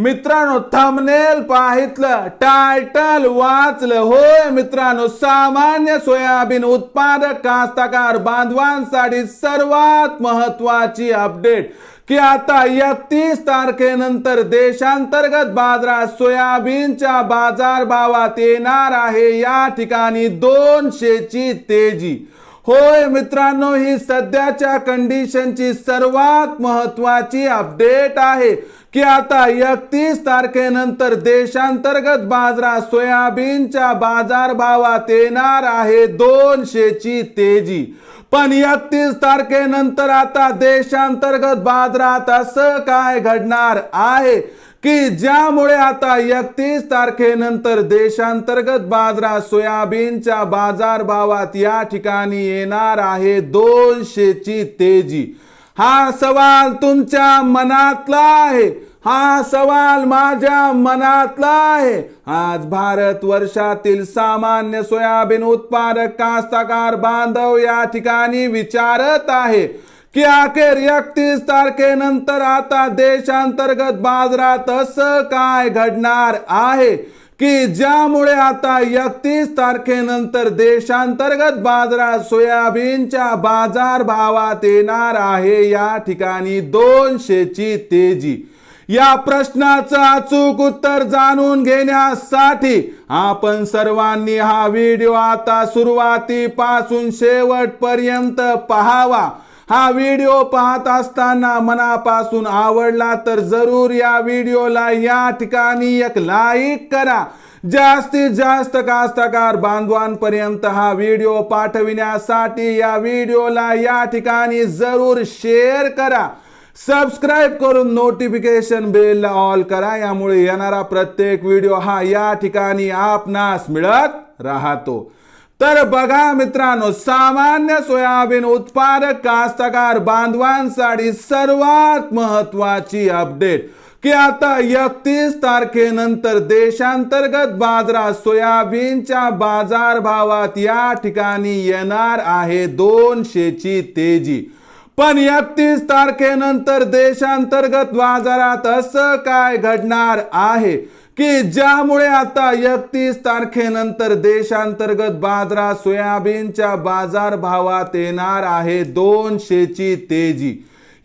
मित्रांनो thumbnail पाहितलं title वाचलं. होय मित्रांनो सामान्य सोयाबीन उत्पादक कास्तकार बांधवांसाठी सर्वात महत्वाची अपडेट की आता एकतीस तारखेनंतर देशांतर्गत बाजारात सोयाबीनच्या बाजारभावात येणार आहे. या ठिकाणी दोनशेची तेजी. होय मित्रांनो ही सध्याच्या कंडिशनची सर्वात महत्वाची अपडेट आहे की आता एकतीस तारखेनंतर देशांतर्गत बाजारात सोयाबीनच्या बाजार भावात येणार आहे दोनशेची तेजी. पण एकतीस तारखेनंतर आता देशांतर्गत बाजारात असं काय घडणार आहे? की ज्यामुळे आता एकतीस तारखेनंतर देशांतर्गत बाजारात सोयाबीनच्या बाजार भावात या ठिकाणी येणार आहे दोनशेची तेजी. हा सवाल तुमच्या मनातला आहे. हा सवाल माझ्या मनातला आहे. आज भारत वर्षातील सामान्य सोयाबीन उत्पादक कास्तकार बांधव या ठिकाणी विचारत आहे. की अखेर एकतीस तारखेनंतर आता देशांतर्गत बाजारात असं काय घडणार आहे? की ज्यामुळे आता एकतीस तारखेनंतर देशांतर्गत बाजारात सोयाबीनच्या बाजार भावात येणार आहे या ठिकाणी दोनशेची तेजी? या प्रश्नाचं अचूक उत्तर जाणून घेण्यासाठी आपण सर्वांनी हा व्हिडिओ आता सुरुवातीपासून शेवटपर्यंत पहावा. हा व्हिडिओ पाहत असताना मनापासून आवडला तर जरूर या व्हिडिओला या ठिकाणी एक लाईक करा. जास्तीत जास्त कास्तकार बांधवांपर्यंत हा व्हिडिओ पाठविण्यासाठी या व्हिडिओला या ठिकाणी जरूर शेअर करा. सबस्क्राईब करून नोटिफिकेशन बेलला ऑल करा. यामुळे येणारा प्रत्येक व्हिडिओ हा या ठिकाणी आपणास मिळत राहतो. तर बघा मित्रांनो सामान्य सोयाबीन उत्पादक कास्तकार बांधवांसाठी सर्वात महत्वाची अपडेट की आता एकतीस तारखेनंतर देशांतर्गत बाजारात सोयाबीनच्या बाजार भावात या ठिकाणी येणार आहे दोनशेची तेजी. पण एकतीस तारखेनंतर देशांतर्गत बाजारात असं काय घडणार आहे? की ज्यामुळे आता एकतीस तारखेनंतर देशांतर्गत बाजारात सोयाबीनच्या बाजार भावात येणार आहे दोनशेची तेजी.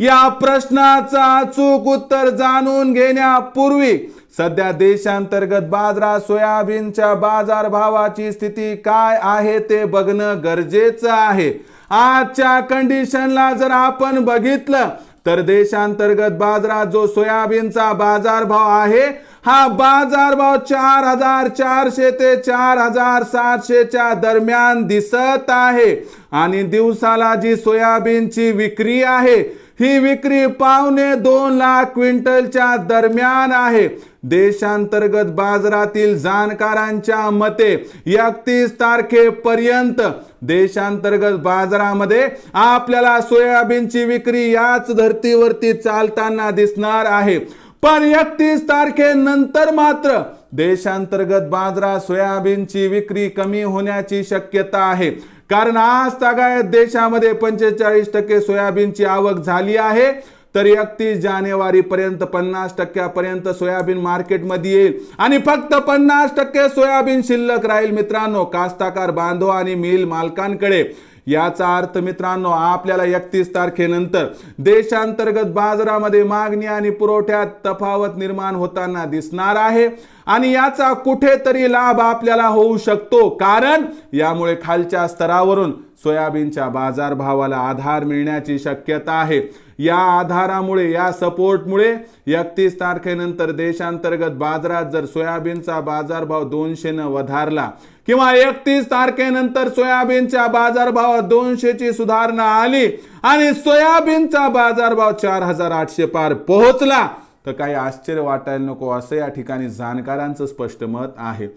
या प्रश्नाचं अचूक उत्तर जाणून घेण्यापूर्वी सध्या देशांतर्गत बाजारात सोयाबीनच्या बाजार भावाची स्थिती काय आहे ते बघणं गरजेचं आहे. आजच्या कंडिशनला जर आपण बघितलं तर देशांतर्गत बाजारात जो सोयाबीनचा बाजारभाव आहे हा बाजारभाव चार हजार चारशे ते चार हजार सातशेच्या दरम्यान दिसत आहे. आणि दिवसाला जी सोयाबीनची विक्री आहे ही विक्री पावणे दोन लाख क्विंटलच्या दरम्यान आहे. देशांतर्गत बाजारातील जाणकारांच्या मते एकतीस तारखेपर्यंत देशांतर्गत बाजारामध्ये आपल्याला सोयाबीनची विक्री याच धर्तीवरती चालताना दिसणार आहे. पण एकतीस तारखेनंतर मात्र देशांतर्गत बाजारात सोयाबीनची विक्री कमी होण्याची शक्यता आहे. कारण आज तागायत देशामध्ये पंचेचाळीस टक्के सोयाबीनची आवक झाली आहे. तर एकतीस जानेवारी पर्यंत पन्नास टक्क्यापर्यंत सोयाबीन मार्केटमध्ये येईल. आणि फक्त पन्नास टक्के सोयाबीन शिल्लक राहील मित्रांनो कास्ताकार बांधव आणि मिल मालकांकडे. याचा अर्थ मित्रांनो आपल्याला एकतीस तारखेनंतर देशांतर्गत बाजारामध्ये मागणी आणि पुरवठ्यात तफावत निर्माण होताना दिसणार आहे आणि याचा कुठेतरी लाभ आपल्याला होऊ शकतो. कारण यामुळे खालच्या स्तरावरून सोयाबीनच्या बाजारभावाला आधार मिळण्याची शक्यता आहे. या आधारामुळे या सपोर्टमुळे एकतीस तारखेनंतर देशांतर्गत बाजारात जर सोयाबीनचा बाजारभाव दोनशेनं वधारला किंवा एकतीस तारखेनंतर सोयाबीनच्या बाजारभावात दोनशेची सुधारणा आली आणि सोयाबीनचा बाजारभाव चार हजार आठशे पार पोहोचला तर काही आश्चर्य वाटायला नको असं या ठिकाणी जाणकारांचं स्पष्ट मत आहे.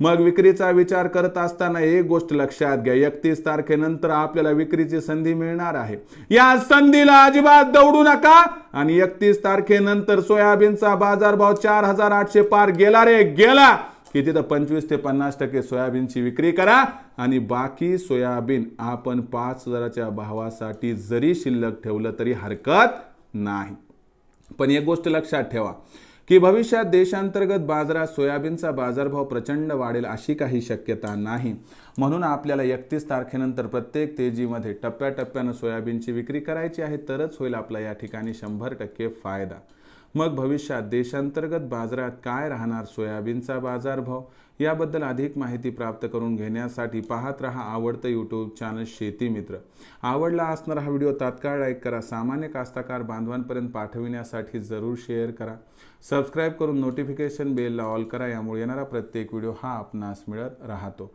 मग विक्रीचा विचार करत असताना एक गोष्ट लक्षात घ्या एकतीस तारखेनंतर आपल्याला विक्रीची संधी मिळणार आहे. या संधीला अजिबात दौडू नका आणि एकतीस तारखेनंतर सोयाबीनचा बाजारभाव चार हजार आठशे पार गेला रे गेला! की तिथं पंचवीस ते पन्नास टक्के सोयाबीनची विक्री करा आणि बाकी सोयाबीन आपण पाच हजाराच्या भावासाठी जरी शिल्लक ठेवलं तरी हरकत नाही. पण एक गोष्ट लक्षात ठेवा की भविष्यात देशांतर्गत बाजारात सोयाबीनचा बाजारभाव प्रचंड वाढेल अशी काही शक्यता नाही. म्हणून आपल्याला एकतीस तारखेनंतर प्रत्येक तेजीमध्ये टप्प्याटप्प्यानं सोयाबीनची विक्री करायची आहे तरच होईल आपला या ठिकाणी शंभर टक्के फायदा. मग भविष्यात देशांतर्गत बाजारात काय राहणार सोयाबीनचा बाजारभाव? याबद्दल अधिक माहिती प्राप्त करून घेण्यासाठी पाहत रहा आवडतं यूट्यूब चॅनल शेती मित्र. आवडला असणारा हा व्हिडिओ तात्काळ लाईक करा सामान्य कास्ताकार बांधवांपर्यंत पाठविण्यासाठी जरूर शेअर करा. सबस्क्राईब करून नोटिफिकेशन बेलला ऑल करा यामुळे येणारा प्रत्येक व्हिडिओ हा आपणास मिळत राहतो.